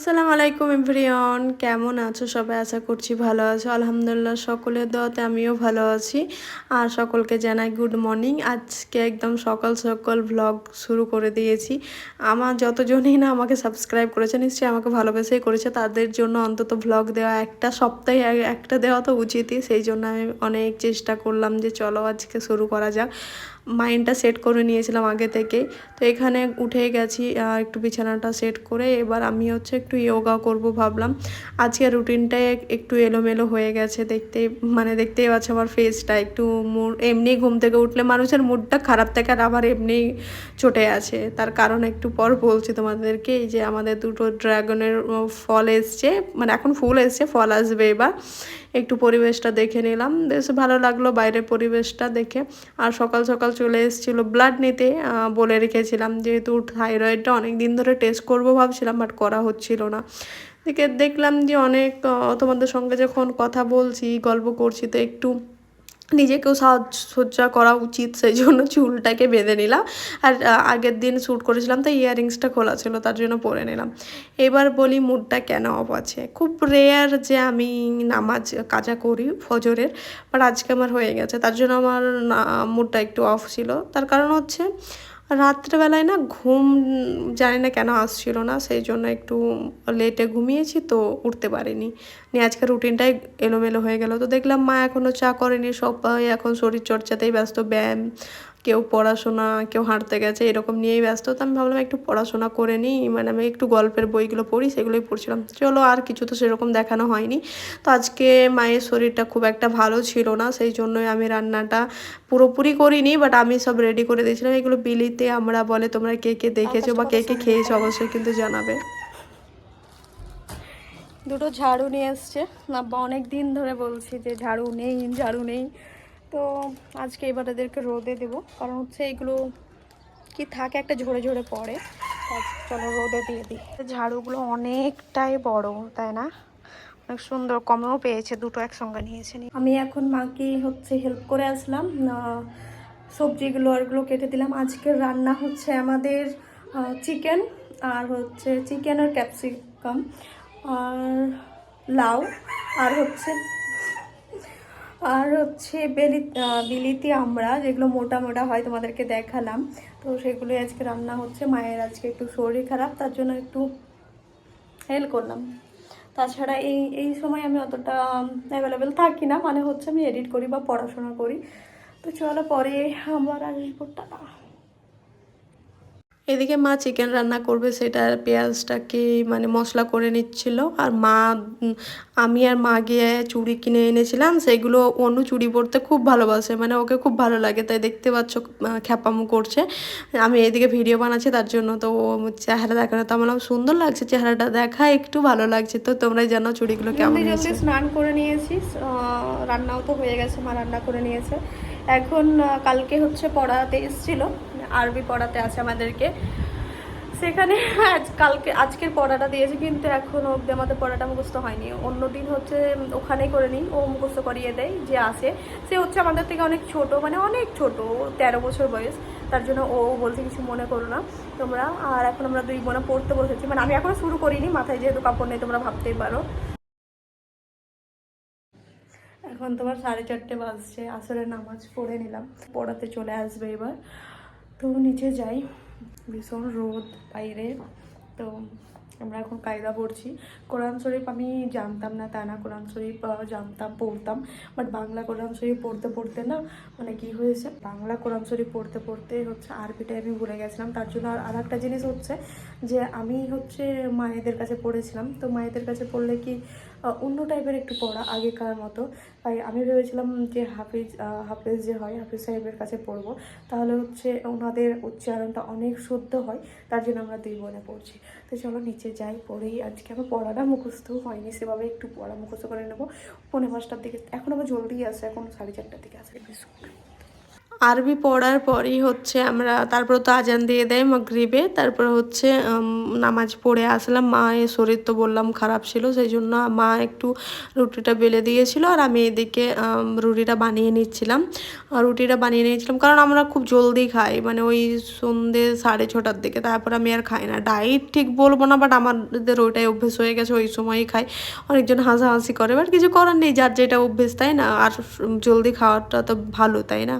আসসালামু আলাইকুম এভরিওন কেমন আছো? সবাই আশা করছি ভালো আছো। আলহামদুলিল্লাহ, সকলের দোয়াতে আমিও ভালো আছি। আর সকলকে জানাই গুড মর্নিং আজকে একদম সকাল সকাল ভ্লগ শুরু করে দিয়েছি। আমার যতজনই না আমাকে সাবস্ক্রাইব করেছে, নিশ্চয়ই আমাকে ভালোবেসেই করেছে, তাদের জন্য অন্তত ভ্লগ দেওয়া একটা সপ্তাহে একটা দেওয়া তো উচিতই। সেই জন্য আমি অনেক চেষ্টা করলাম যে চলো আজকে শুরু করা যাক। মাইন্ডটা সেট করে নিয়েছিলাম আগে থেকেই। তো এখানে উঠে গেছি একটু বিছানাটা সেট করে। এবার আমি হচ্ছে একটু ইয়োগা করব ভাবলাম। আজকে রুটিনটাই একটু এলোমেলো হয়ে গেছে দেখতে মানে দেখতেই পাচ্ছ আমার ফেসটা একটু মুড এমনি ঘুম থেকে উঠলে মানুষের মুডটা খারাপ থাকে আর আবার এমনি চটে আছে। তার কারণ একটু পর বলছি তোমাদেরকে, এই যে আমাদের দুটো ড্রাগনের ফল এসছে মানে এখন ফুল এসছে, ফল আসবে এবার। একটু পরিবেশটা দেখে নিলাম। বেশ ভালো লাগল বাইরের পরিবেশটা দেখে। আর সকাল সকাল চলে এসেছিল ব্লাড নিতে বলে রেখেছিলাম। যেহেতু থাইরয়েডটা অনেক দিন ধরে টেস্ট করব ভাবছিলাম বাট করা হচ্ছিল না। দেখে দেখলাম যে অনেক তোমাদের সঙ্গে যখন কথা বলছি, গল্প করছি, তো একটু নিজেকেও সাজসজ্জা করা উচিত, সেই জন্য চুলটাকে বেঁধে নিলাম। আর আগের দিন শ্যুট করেছিলাম, তো ইয়াররিংসটা খোলা ছিল, তার জন্য পরে নিলাম। এবার বলি মুডটা কেন অফ আছে? খুব রেয়ার যে আমি নামাজ, কাজা করি ফজরের বাট আজকে আমার হয়ে গেছে। তার জন্য আমার মুডটা একটু অফ ছিল। তার কারণ হচ্ছে রাত্রেবেলায় না ঘুম জানি না কেন আসছিল না, সেই জন্য একটু লেটে ঘুমিয়েছি তো উঠতে পারিনি। নিয়ে আজকে রুটিনটাই এলোমেলো হয়ে গেল। তো দেখলাম মা এখনও চা করেনি, সবাই এখন শরীরচর্চাতেই ব্যস্ত, ব্যায়াম কেউ পড়াশোনা কেউ হাঁটতে গেছে এরকম নিয়েই ব্যস্ত। তো আমি ভাবলাম একটু পড়াশোনা করে নিই। মানে আমি একটু গল্পের বইগুলো পড়ি সেগুলোই পড়ছিলাম। চলো আর কিছু তো সেরকম দেখানো হয়নি। তো আজকে মায়ের শরীরটা খুব একটা ভালো ছিল না সেই জন্যই আমি রান্নাটা পুরোপুরি করিনি বাট আমি সব রেডি করে দিয়েছিলাম। এগুলো বিলিতে আমরা বলে তোমরা কে কে দেখেছ বা কে কে খেয়েছো অবশ্যই। কিন্তু জানাবে। দুটো ঝাড়ু নিয়ে এসছে। আব্বা অনেক দিন ধরে বলছি যে ঝাড়ু নেই ঝাড়ু নেই। তো আজকে এবার এদেরকে রোদে দেবো। কারণ হচ্ছে এগুলো কি থাকে একটা ঝরে ঝরে পড়ে। চলো রোদে দিয়ে দিই। ঝাড়ুগুলো অনেকটাই বড়, তাই না? অনেক সুন্দর, কমেও পেয়েছে, দুটো একসঙ্গে নিয়েছে আমি এখন মাকে হচ্ছে হেল্প করে আসলাম সবজিগুলো আরগুলো কেটে দিলাম। আজকের রান্না হচ্ছে আমাদের চিকেন আর হচ্ছে চিকেন আর ক্যাপসিকাম আর লাউ আর হচ্ছে আর হচ্ছে বেলি বিলিতি আমরা, যেগুলো মোটা মোটা হয় তোমাদেরকে দেখালাম, তো সেগুলোই আজকে রান্না হচ্ছে। মায়ের আজকে একটু শরীর খারাপ, তার জন্য একটু হেল্প করলাম। তাছাড়া এই এই সময় আমি অতটা অ্যাভেলেবেল থাকি না মানে হচ্ছে আমি এডিট করি বা পড়াশোনা করি। তো চলো পরে আমার আসব, টাটা। এদিকে মা চিকেন রান্না করবে সেটা পেঁয়াজটাকে মানে মশলা করে নিচ্ছিল। আর মা আমি আর মা গিয়ে চুড়ি কিনে এনেছিলাম সেগুলো অনু চুড়ি পরতে খুব ভালোবাসে মানে ওকে খুব ভালো লাগে তাই দেখতে পাচ্ছ খ্যাপামু করছে। আমি এদিকে ভিডিও বানাচ্ছি তার জন্য তো ও চেহারা দেখানো তো আমার সুন্দর লাগছে চেহারাটা দেখা একটু ভালো লাগছে। তো তোমরাই জানো চুড়িগুলো কেমন স্নান করে নিয়েছি রান্নাও তো হয়ে গেছে মা রান্না করে নিয়েছে। এখন কালকে হচ্ছে পড়াতে এসেছিল আরবি পড়াতে আছে আমাদেরকে। সেখানে আজ কালকে আজকের পড়াটা দিয়েছে কিন্তু এখনও অব্দি আমাদের পড়াটা মুখস্থ হয়নি। অন্য দিন হচ্ছে উম, ওখানেই করে নিই ও মুখস্থ করিয়ে দেয় যে আসে সে হচ্ছে আমাদের থেকে অনেক ছোট মানে অনেক ছোট তেরো বছর বয়স তার জন্য ও বলতে কিছু মনে করো না তোমরা। আর এখন আমরা দুই বোনা পড়তে বসেছি মানে আমি এখনও শুরু করিনি মাথায় যেহেতু কাপড় নেই তোমরা ভাবতেই পারো। এখন তোমার সাড়ে চারটে বাজছে, আসরের নামাজ পড়ে নিলাম, পড়াতে চলে আসবে এবার। তো নিচে যাই, ভীষণ রোদ বাইরে, তো আমরা এখন কায়দা পড়ছি। কোরআন শরীফ আমি জানতাম না, তা না, কোরআন শরীফ জানতাম, পড়তাম বাট বাংলা কোরআন শরীফ পড়তে পড়তে না মানে কি হয়েছে? বাংলা কোরআন শরীফ পড়তে পড়তে হচ্ছে আরবিটাই আমি ভুলে গেছিলাম, তার জন্য আর একটা জিনিস হচ্ছে যে আমি হচ্ছে মায়েদের কাছে পড়েছিলাম, তো মায়েদের কাছে পড়লে কি অন্য টাইপের একটু পড়া আগেকার মতো। তাই আমি ভেবেছিলাম যে হাফিজ হাফিজ যে হয়, হাফিজ সাহেবের কাছে পড়ব। তাহলে হচ্ছে ওনাদের উচ্চারণটা অনেক শুদ্ধ হয়, তার জন্য আমরা দুই বোনে পড়ছি। তো চলো নিচে যাই, পড়েই আজকে আমার পড়াটা মুখস্থ হয়নি, সেভাবে একটু পড়া মুখস্থ করে নেব। পৌনে পাঁচটার দিকে, এখন আবার জলদি আসে এখন সাড়ে চারটার দিকে আসে বিস্কুট আরবি পড়ার পরই হচ্ছে আমরা, তারপর তো আজান দিয়ে দেয় মাগরিবে, তারপর হচ্ছে নামাজ পড়ে আসলাম। মায়ের শরীর তো বললাম খারাপ ছিল সেই জন্য মা একটু রুটিটা বেলে দিয়েছিল আর আমি এদিকে রুটিটা বানিয়ে নিচ্ছিলাম। রুটিটা বানিয়ে নিয়েছিলাম কারণ আমরা খুব জলদি খাই মানে ওই সন্ধে সাড়ে ছটার দিকে, তারপর আমি আর খাই না। ডায়েট ঠিক বলব না বাট আমাদের ওইটাই অভ্যেস হয়ে গেছে, ওই সময়ই খাই। অনেকজন হাসাহাসি করে বাট কিছু করার নেই, যার যেটা অভ্যেস, তাই না? আর জলদি খাওয়াটা তো ভালো, তাই না?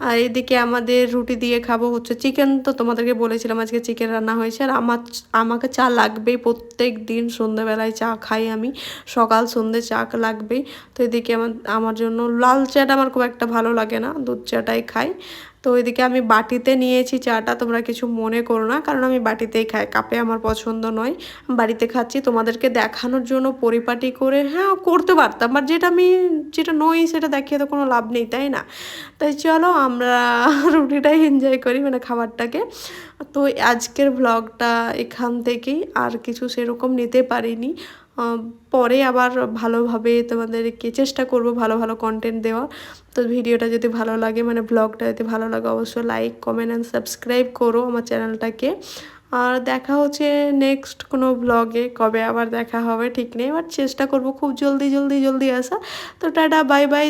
আর এদিকে আমাদের রুটি দিয়ে খাব হচ্ছে চিকেন তো তোমাদেরকে বলেছিলাম আজকে চিকেন রান্না হয়েছে। আর আমার আমাকে চা লাগবেই প্রত্যেক দিন। সন্ধ্যেবেলায় চা খাই আমি। সকাল সন্ধ্যে চা লাগবেই। তো এদিকে আমার আমার জন্য লাল চাটা আমার খুব একটা ভালো লাগে না। দুধ চাটাই খাই। তো এদিকে আমি বাটিতে নিয়েছি চাটা, তোমরা কিছু মনে করো না, কারণ আমি বাটিতেই খাই, কাপে আমার পছন্দ নয়। বাড়িতে খাচ্ছি, তোমাদেরকে দেখানোর জন্য পরিপাটি করে হ্যাঁ করতে পারতাম বাট যেটা আমি, যেটা নই সেটা দেখিয়ে তো কোনো লাভ নেই, তাই না? তাই চলো, আমরা রুটিটাই এনজয় করি মানে খাবারটাকে। তো আজকের ব্লগটা এখান থেকেই, আর কিছু সেরকম নিতে পারিনি। পরে আবার ভালোভাবে তোমাদেরকে চেষ্টা করব ভালো ভালো কন্টেন্ট দেওয়ার। তো ভিডিওটা যদি ভালো লাগে মানে ব্লগটা যদি ভালো লাগে, অবশ্যই লাইক কমেন্ট অ্যান্ড সাবস্ক্রাইব করো আমার চ্যানেলটাকে আর দেখা হচ্ছে নেক্সট কোনো ব্লগে কবে আবার দেখা হবে, ঠিক নেই বাট চেষ্টা করব খুব জলদি জলদি জলদি আসা। তো টাটা বাই বাই